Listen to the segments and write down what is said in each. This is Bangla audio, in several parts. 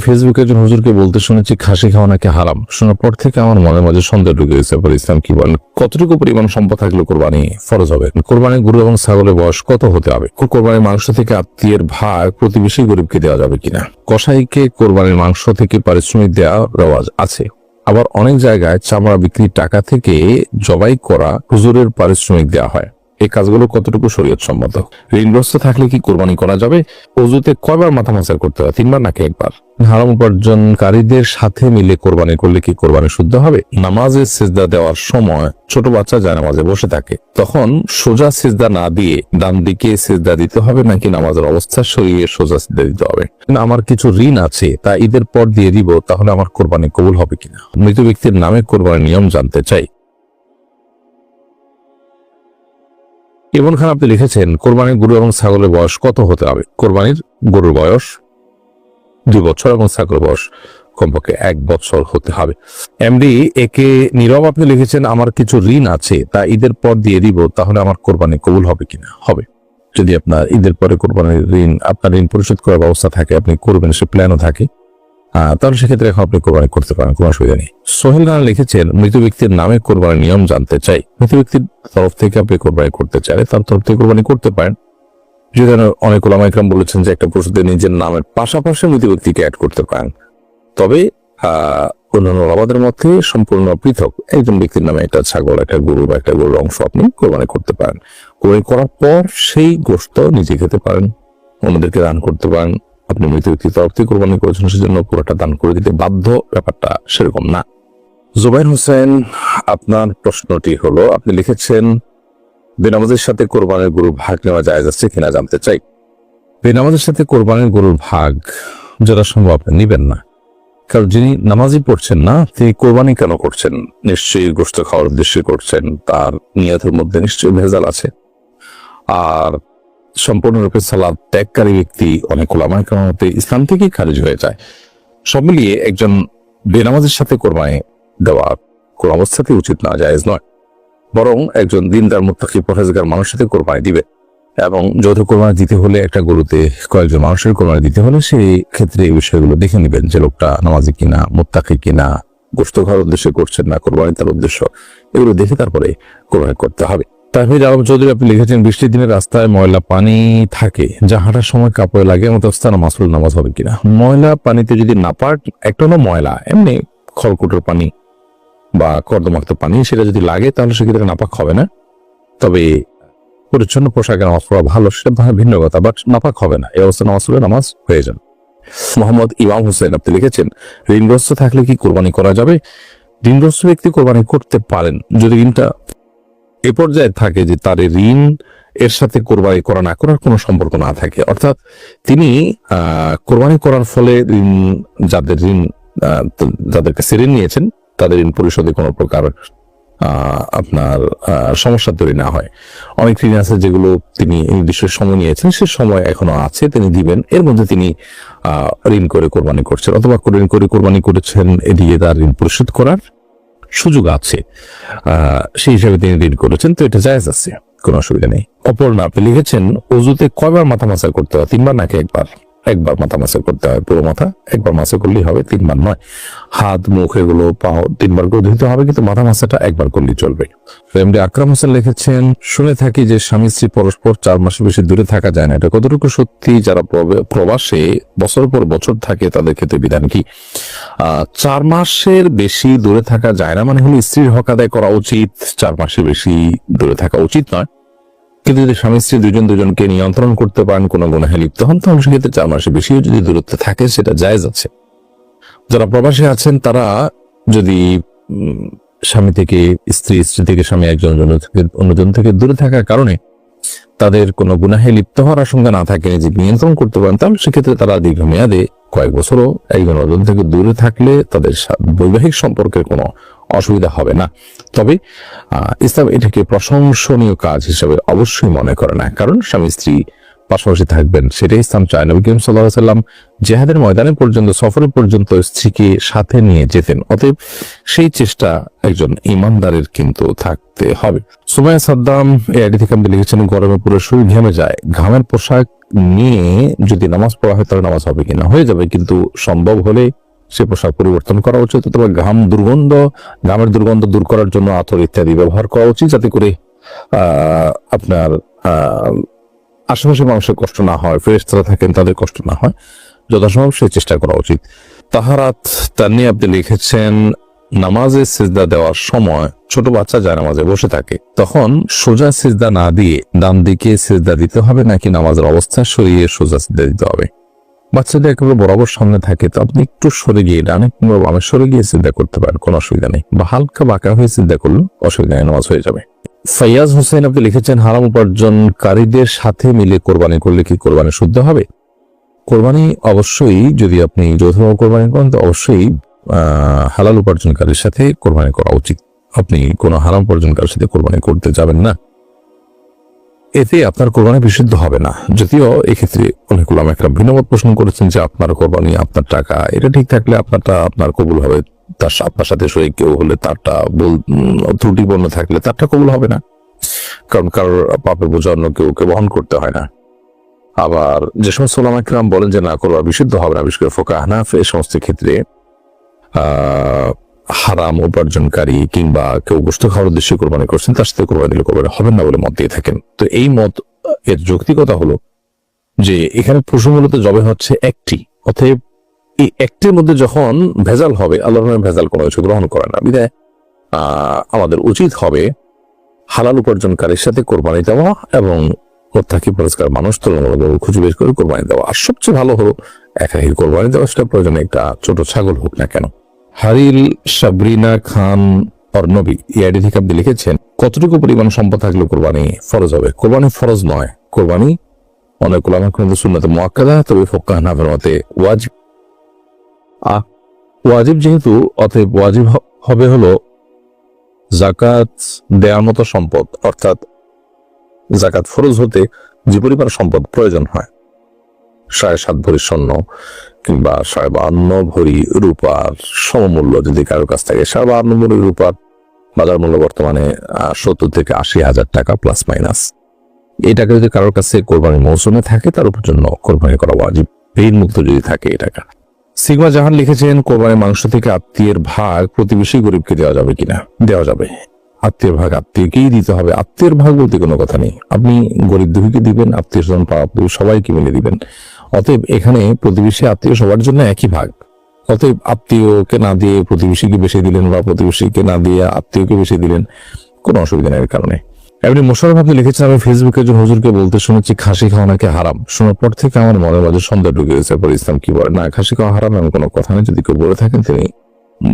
ফেসবুকে একজন হুজুরকে বলতে শুনেছি, খাসি খাওয়া নাকি হারাম? শোনার পর থেকে আমার মনের মাঝে সন্দেহ ঢুকে গেছে এরপর ইসলাম কি বলেন? কতটুকু পরিমাণ সম্পদ থাকলে কোরবানি ফরজ হবে? কোরবানি গরু এবং ছাগলের বয়স কত হতে হবে? কোরবানির মাংস থেকে আত্মীয়ের ভাগ প্রতিবেশী গরিবকে দেওয়া যাবে কিনা? কসাইকে কোরবানির মাংস থেকে পারিশ্রমিক দেওয়া রেওয়াজ আছে। আবার অনেক জায়গায় চামড়া বিক্রির টাকা থেকে জবাই করা হুজুরের পারিশ্রমিক দেওয়া হয়। এই কাজগুলো কতটুকু শরীয়ত সম্মত ঋণগ্রস্ত থাকলে কি কোরবানি করা যাবে? অজুতে কয়বার মাথা মাসার করতে হয়, তিনবার নাকি একবার? হারাম উপার্জনকারীদের সাথে মিলে কোরবানি করলে কি কোরবানি শুদ্ধ হবে? নামাজে সেজদা দেওয়ার সময় ছোট বাচ্চা যায় নামাজে বসে থাকে। তখন সোজা সেজদা না দিয়ে ডান দিকে সেজদা দিতে হবে নাকি নামাজের অবস্থা সরিয়ে সোজা সেজদা দিতে হবে? আমার কিছু ঋণ আছে, তা ঈদের পর দিয়ে দিব, তাহলে আমার কোরবানি কবুল হবে কিনা? মৃত ব্যক্তির নামে কোরবানির নিয়ম জানতে চাই। ইমন খান, আপনি লিখেছেন, কোরবানির গরু এবং ছাগলের বয়স কত হতে হবে? কোরবানির গরুর বয়স দুই বছর এবং ছাগলের বয়স কমপক্ষে এক বছর হতে হবে। এমডি, একে নীরব আপনি লিখেছেন, আমার কিছু ঋণ আছে, তা ঈদের পর দিয়ে দিব, তাহলে আমার কোরবানি কবুল হবে কিনা? হবে। যদি আপনার ঈদের পরে কোরবানির ঋণ, আপনার ঋণ পরিশোধ করার ব্যবস্থা থাকে, আপনি করবেন, সে প্ল্যানও থাকে। তাহলে সেক্ষেত্রে এখন আপনি কোরবানি করতে পারেন, কোনো অসুবিধা নেই। সোহেল রানা লিখেছেন, মৃত ব্যক্তির নামে কোরবানির নিয়ম জানতে চাই। মৃত ব্যক্তির তরফ থেকে আপনি কোরবানি করতে চাইলে তার তরফ থেকে কোরবানি করতে পারেন। যদি অনেক ওলামা ইকরাম বলেছেন যে একটা পশুতে নিজের নামের পাশাপাশি মৃত ব্যক্তিকে অ্যাড করতে পারেন। তবে অন্যান্য ওলামাদের মধ্যে সম্পূর্ণ পৃথক। একজন ব্যক্তির নামে একটা ছাগল, একটা গরু বা একটা গরুর অংশ আপনি কোরবানি করতে পারেন। কোরবানি করার পর সেই গোশত নিজে খেতে পারেন, অন্যদেরকে দান করতে পারেন। আপনি মৃত ব্যক্তির তরফ থেকে কোরবানি করেছেন, সেজন্য পুরোটা দান করে দিতে বাধ্য, ব্যাপারটা সেরকম না। জুবাইর হোসেন, আপনার প্রশ্নটি হলো, আপনি লিখেছেন, বেনামাজের সাথে কোরবানির গরুর ভাগ নেওয়া যায় যাচ্ছে কিনা জানতে চাই। বেনামাজের সাথে কোরবানির গরুর ভাগ যেটা সম্ভব, আপনি নিবেন না। কারণ যিনি নামাজই পড়ছেন না, তিনি কোরবানি কেন করছেন? নিশ্চয়ই গোস্ত খাওয়ার উদ্দেশ্যে করছেন, তার নিয়তের মধ্যে নিশ্চয়ই ভেজাল আছে। আর সম্পূর্ণরূপে সালাদ ত্যাগকারী ব্যক্তি অনেক ওলামায় কামাতে ইসলাম থেকেই খারিজ হয়ে যায়। সব মিলিয়ে একজন বেনামাজের সাথে কোরবানি দেওয়া কোন অবস্থাতেই উচিত না, জায়েজ নয়। বরং একজন দিনদার, মুত্তাকি, পরহেজগার মানুষের সাথে কোরবানি দিবে এবং যৌথ কোরবানি দিতে হলে একটা গরুতে কয়েকজন মানুষের কোরবানি দিতে হলে সেই ক্ষেত্রে এই বিষয়গুলো দেখে নেবেন যে লোকটা নামাজি কিনা, মুত্তাকি কিনা গোস্ত খাওয়ার উদ্দেশ্যে করছেন না, কোরবানি তার উদ্দেশ্য, এগুলো দেখে তারপরে কোরবানি করতে হবে। তাহমিদ আলম চৌধুরী, আপনি লিখেছেন, বৃষ্টির দিনে রাস্তায় ময়লা পানি থাকে। যা হাঁটার সময় কাপড়ে লাগে এমন অবস্থা মাসুল নামাজ হবে কিনা? ময়লা পানিতে যদি না পার একটা না ময়লা, এমনি খড়কুটোর পানি বা কর্দমাক্ত পানি, সেটা যদি লাগে, তাহলে সেক্ষেত্রে নাপাক হবে না। তবে পরিচ্ছন্ন পোশাকে নামাজ পড়া ভালো, সেটা ভিন্ন কথা বাট নাপাক হবে না। এই অবস্থা নামাজ নামাজ হয়ে যাবে। মোহাম্মদ ইমাম হোসেন, আপনি লিখেছেন, ঋণগ্রস্ত থাকলে কি কোরবানি করা যাবে? ঋণগ্রস্ত ব্যক্তি কোরবানি করতে পারেন, যদি ঋণটা এ পর্যায়ে থাকে যে তার ঋণ এর সাথে কোরবানি করা না করার কোনো সম্পর্ক না থাকে। অর্থাৎ তিনি কোরবানি করার ফলে ঋণ, যাদের ঋণ যাদের কাছে ঋণ নিয়েছেন, তাদের ঋণ পরিশোধে কোনো প্রকার আপনার সমস্যা তৈরি না হয়। অনেক ঋণ আছে যেগুলো তিনি নির্দিষ্ট সময় নিয়েছেন, সে সময় এখনও আছে, তিনি দিবেন। এর মধ্যে তিনি ঋণ করে কোরবানি করছেন অথবা ঋণ করে কোরবানি করেছেন এদিকে তার ঋণ পরিশোধ করার সুযোগ আছে। সেই হিসাবে তিনি রিড করেছেন, তো এটা জায়জ আছে, কোনো অসুবিধা নেই। অপর্ণা, আপনি লিখেছেন, অজুতে কয়বার মাথা মাসা করতে হয়? তিনবার নাকি একবার? একবার মাথা মাসা করতে হয়, পুরো মাথা একবার মাসা করলেই হবে, তিনবার নয়। হাত, মুখ এগুলো পাও, তিনবার করে ধুতে হবে, কিন্তু মাথা মাসাটা একবার করলেই চলবে। এমডি আকরাম হোসেন লিখেছেন, শুনে থাকি যে স্বামী স্ত্রী পরস্পর চার মাসের বেশি দূরে থাকা যায় না। এটা কতটুকু সত্যি? যারা প্রবে- প্রবাসে বছর পর বছর থাকে, তাদের ক্ষেত্রে বিধান কি? চার মাসের বেশি দূরে থাকা যায় না মানে হলো স্ত্রীর হক আদায় করা উচিত, চার মাসের বেশি দূরে থাকা উচিত নয়। কিন্তু যদি স্বামী স্ত্রী দুজন দুজনকে নিয়ন্ত্রণ করতে পারেন, কোনো গুণাহে লিপ্ত হন, তাহলে সেক্ষেত্রে চার মাসের বেশিও যদি দূরত্বে থাকে, সেটা জায়েজ আছে। যারা প্রবাসী আছেন, তারা যদি স্বামী থেকে, স্ত্রী স্ত্রী থেকে, স্বামী একজন থেকে, অন্যজন থেকে দূরে থাকার কারণে তাদের কোনো গুনাহে লিপ্ত হওয়ার আশঙ্কা না থাকে নিজেকে নিয়ন্ত্রণ করতে পারেন, তাহলে সেক্ষেত্রে তারা দীর্ঘমেয়াদে কয়েক বছরও, একজন অজন থেকে দূরে থাকলে তাদের বৈবাহিক সম্পর্কের কোনো অসুবিধা হবে না। তবে ইসলাম এটাকে প্রশংসনীয় কাজ হিসেবে অবশ্যই মনে করে না। কারণ স্বামী স্ত্রী পাশাপাশি থাকবেন, সেটাই ইসলাম চায়। নবী করিম সাল্লাম জেহাদের ময়দানে পর্যন্ত সফরে পর্যন্ত স্ত্রীকে সাথে নিয়ে যেতেন। অতএব সেই চেষ্টা একজন ইমানদারের কিন্তু থাকতে হবে। সুমাইয়া সাদ্দাম থেকে আপনি লিখেছেন, গরমে পুরো শরীর ঘেমে যায়। ঘামের পোশাক নিয়ে যদি নামাজ পড়া হয়, তাহলে নামাজ হবে কিনা হয়ে যাবে, কিন্তু সম্ভব হলে সে পোশাক পরিবর্তন করা উচিত অথবা ঘাম দুর্গন্ধ, ঘামের দুর্গন্ধ দূর করার জন্য আতর ইত্যাদি ব্যবহার করা উচিত যাতে করে আপনার আশেপাশে মানুষের কষ্ট না হয়, ফ্রেশ তারা থাকেন তাদের কষ্ট না হয়, যথাসম্ভব সেই চেষ্টা করা উচিত। তাহারাত তার নিয়ে আপনি লিখেছেন, নামাজে সিজদা দেওয়ার সময় ছোট বাচ্চা যায় নামাজে বসে থাকে। তখন সোজা সিজদা না দিয়ে ডান দিকে সিজদা দিতে হবে নাকি নামাজের অবস্থা সরিয়ে সোজা সিজদা দিতে হবে? বাচ্চাদের একেবারে বরাবর সামনে থাকে, তো আপনি একটু সরে গিয়ে ডানে কিংবা বামে সরে গিয়ে চিন্তা করতে পারেন, কোনো অসুবিধা নেই। বা হালকা বাঁকা হয়ে চিন্তা করলে অসুবিধা নেই, নামাজ হয়ে যাবে। ফয়াজ হোসেন আপনি লিখেছেন, হারাম উপার্জনকারীদের সাথে মিলে কোরবানি করলে কি কোরবানি শুদ্ধ হবে? কোরবানি অবশ্যই, যদি আপনি যৌথভাবে কোরবানি করেন, তো অবশ্যই হালাল উপার্জনকারীর সাথে কোরবানি করা উচিত। আপনি কোনো হারাম উপার্জনকারীর সাথে কোরবানি করতে যাবেন না। এতে আপনার কোরবানি বিশুদ্ধ হবে না। যদিও এক্ষেত্রে অনেক একটা ভিন্নমত প্রশ্ন করেছেন যে আপনার কোরবানি, আপনার টাকা, এটা ঠিক থাকলে আপনারটা আপনার কবুল হবে। তার আপনার সাথে শরীর কেউ হলে তারটা বল ত্রুটিপূর্ণ থাকলে তারটা কবুল হবে না। কারণ কারোর পাপের বোঝা অন্য কেউ কে বহন করতে হয় না। আবার যে সমস্ত ওলামাকরাম বলেন যে, না করবা বিশুদ্ধ হবে না। বিশেষ করে ফোকা হানাফ সমস্ত ক্ষেত্রে হারাম উপার্জনকারী কিংবা কেউ গোষ্ঠ খাওয়ার উদ্দেশ্যে কোরবানি করছেন, তার সাথে কোরবানি দিলে কোরবানি হবেন না বলে মত দিয়ে থাকেন। তো এই মত, এর যৌক্তিকতা হলো যে এখানে পশু মূলত জবে হচ্ছে একটি। অতএব এই একটির মধ্যে যখন ভেজাল হবে, আল্লাহ ভেজাল কোনো কিছু গ্রহণ করে না। বিধায় আমাদের উচিত হবে হালাল উপার্জনকারীর সাথে কোরবানি দেওয়া এবং প্রত্যাশী পরিষ্কার মানুষ তুলনামূলকভাবে খুঁজে বের করে কোরবানি দেওয়া। আর সবচেয়ে ভালো হলো একাকি কোরবানি দেওয়া সেটা প্রয়োজনে একটা ছোট ছাগল হোক না কেন। হারিল সাবরিনা খান অর্ণবী ইয়াডি থেকে আপনি লিখেছেন, কতটুকু পরিমাণ সম্পদ থাকলে কোরবানি ফরজ হবে? কোরবানি ফরজ নয়, কোরবানি অনেক মোয়াক্কাদা তবে হানাফের মতে ওয়াজিব। ওয়াজিব যেহেতু, অতএব ওয়াজিব হবে হলো জাকাত দেওয়ার মতো সম্পদ, অর্থাৎ জাকাত ফরজ হতে যে পরিমাণ সম্পদ প্রয়োজন হয়। সাড়ে সাত ভরি স্বর্ণ কিংবা সাড়ে বাহান্ন ভরি রূপার সমমূল্য যদি কারোর কাছ থেকে সাড়ে বাহান্ন ভরি রূপার বাজার মূল্য বর্তমানে সত্তর থেকে আশি হাজার টাকা প্লাস মাইনাস এই টাকা যদি কারোর কাছে কোরবানি মৌসুমে থাকে, তার উপর জন্য কোরবানি করা ওয়াজিব। মুক্ত যদি থাকে এই টাকা। সিগমা জাহান লিখেছেন, কোরবানির মাংস থেকে আত্মীয়ের ভাগ প্রতিবেশী গরিবকে দেওয়া যাবে কিনা? দেওয়া যাবে। আত্মীয়ের ভাগ আত্মীয়কেই দিতে হবে। আত্মীয়ের ভাগ বলতে কোনো কথা নেই। আপনি গরিব দুঃখীকে দিবেন আত্মীয় স্বজন পাড়া সবাইকে মিলে দিবেন। অতএব এখানে প্রতিবেশী আত্মীয় সবার জন্য একই ভাগ। অতএব আত্মীয়কে না দিয়ে প্রতিবেশীকে বেশি দিলেন বা প্রতিবেশীকে না দিয়ে আত্মীয়কে বেশি দিলেন, কোনো অসুবিধা নেই কারণে। এমনি মোশারফ আপনি লিখেছেন, আমি ফেসবুকে একজন হুজুরকে বলতে শুনেছি, খাসি খাওয়া নাকি হারাম? শোনার পর থেকে আমার মনে মাঝে সন্দেহ ঢুকে গেছে পরে ইসলাম কি বলে? না, খাসি খাওয়া হারাম, এমন কোনো কথা নেই। যদি কেউ বলে থাকেন, তিনি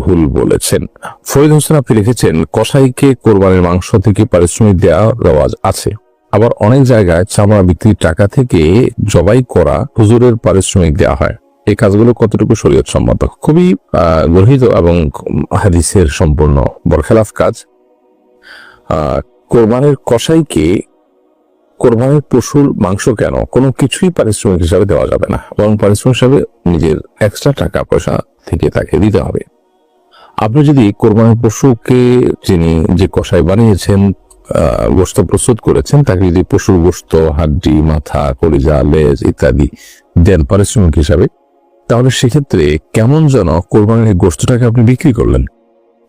ভুল বলেছেন। ফরিদ হোসেন আপনি লিখেছেন, কসাইকে কোরবানির মাংস থেকে পারিশ্রমিক দেওয়া রেওয়াজ আছে। আবার অনেক জায়গায় চামড়া বিক্রির টাকা থেকে জবাই করা হুজুরের পারিশ্রমিক দেওয়া হয়। এই কাজগুলো কতটুকু শরীয়ত সম্মত খুবই গর্হিত এবং হাদিসের সম্পূর্ণ বরখেলাফ কাজ। কোরবানের কষাইকে কোরবানের পশুর মাংস কেন? কোনো কিছুই পারিশ্রমিক হিসাবে দেওয়া যাবে না। বরং পারিশ্রমিক হিসাবে নিজের এক্সট্রা টাকা পয়সা থেকে তাকে দিতে হবে। আপনি যদি কোরবানের পশুকে যিনি যে কষাই বানিয়েছেন গোস্ত প্রস্তুত করেছেন, তাকে যদি পশুর গোস্ত হাড্ডি, মাথা, কলিজা, লেজ ইত্যাদি দেন পারিশ্রমিক হিসাবে, তাহলে সেক্ষেত্রে কেমন যেন কোরবানির গোস্তটাকে আপনি বিক্রি করলেন?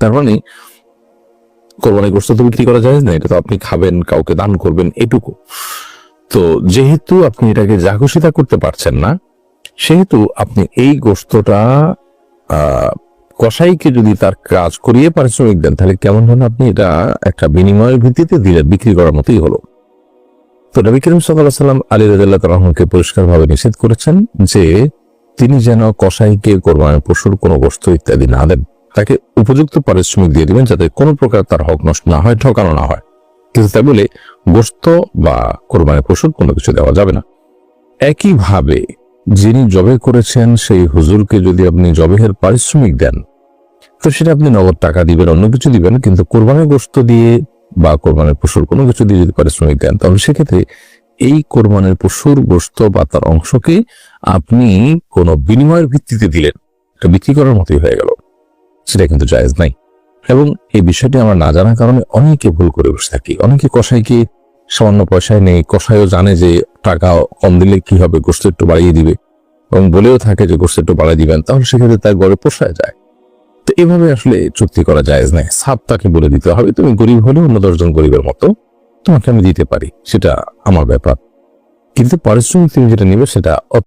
তার মানে কোরবানির গোস্ত তো বিক্রি করা যায় না, এটা তো আপনি খাবেন, কাউকে দান করবেন, এটুকু। তো যেহেতু আপনি এটাকে জাঘোষিতা করতে পারছেন না, সেহেতু আপনি এই গোস্তটা কসাইকে যদি তার কাজ করিয়ে পারিশ্রমিক দেন, তাহলে কেমন যেন আপনি? এটা একটা বিনিময়ের ভিত্তিতে দিলে বিক্রি করার মতোই হলো। তো নবী করিম সাল্লাহ সাল্লাম আলী রাজাল্লাহ তালাহকে পরিষ্কারভাবে নিষেধ করেছেন যে তিনি যেন কসাইকে কোরবানের পশুর কোনো বস্তু ইত্যাদি না দেন। তাকে উপযুক্ত পারিশ্রমিক দিয়ে দিবেন যাতে কোনো প্রকার তার হক নষ্ট না হয়, ঠকানো না হয়। কিন্তু তাই বলে গোস্ত বা কোরবানের পশুর কোনো কিছু দেওয়া যাবে না। একইভাবে যিনি জবে করেছেন, সেই হুজুরকে যদি আপনি জবেহের পারিশ্রমিক দেন তো সেটা আপনি নগদ টাকা দিবেন, অন্য কিছু দিবেন, কিন্তু কোরবানের গোস্ত দিয়ে বা কোরবানের পশুর কোনো কিছু দিয়ে যদি পারিশ্রমিক দেন, তাহলে সেক্ষেত্রে এই কোরবানের পশুর গোস্ত বা তার অংশকে আপনি কোনো বিনিময়ের ভিত্তিতে দিলেন। এটা বিক্রি করার মতোই হয়ে গেল। সেটা কিন্তু জায়েজ নাই। এবং এই বিষয়টি আমরা না জানার কারণে অনেকে ভুল করে বসে থাকি। অনেকে কষাইকে সামান্য পয়সায় নেই কষাইও জানে যে টাকা কম দিলে কি হবে গোস্ত একটু বাড়িয়ে দিবে। এবং বলেও থাকে যে গোস্ত একটু বাড়িয়ে দিবেন, তাহলে সেক্ষেত্রে তার গড়ে পোষায় যায়। এভাবে আসলে চুক্তি করা যায় না সাপ তাকে বলে দিতে হবে, তুমি গরিব হলে অন্য দশজন গরিবের মতো, তোমাকে আমি দিতে পারি, সেটা আমার ব্যাপার। কিন্তু পারিশ্রমিক তুমি যেটা নেবে সেটা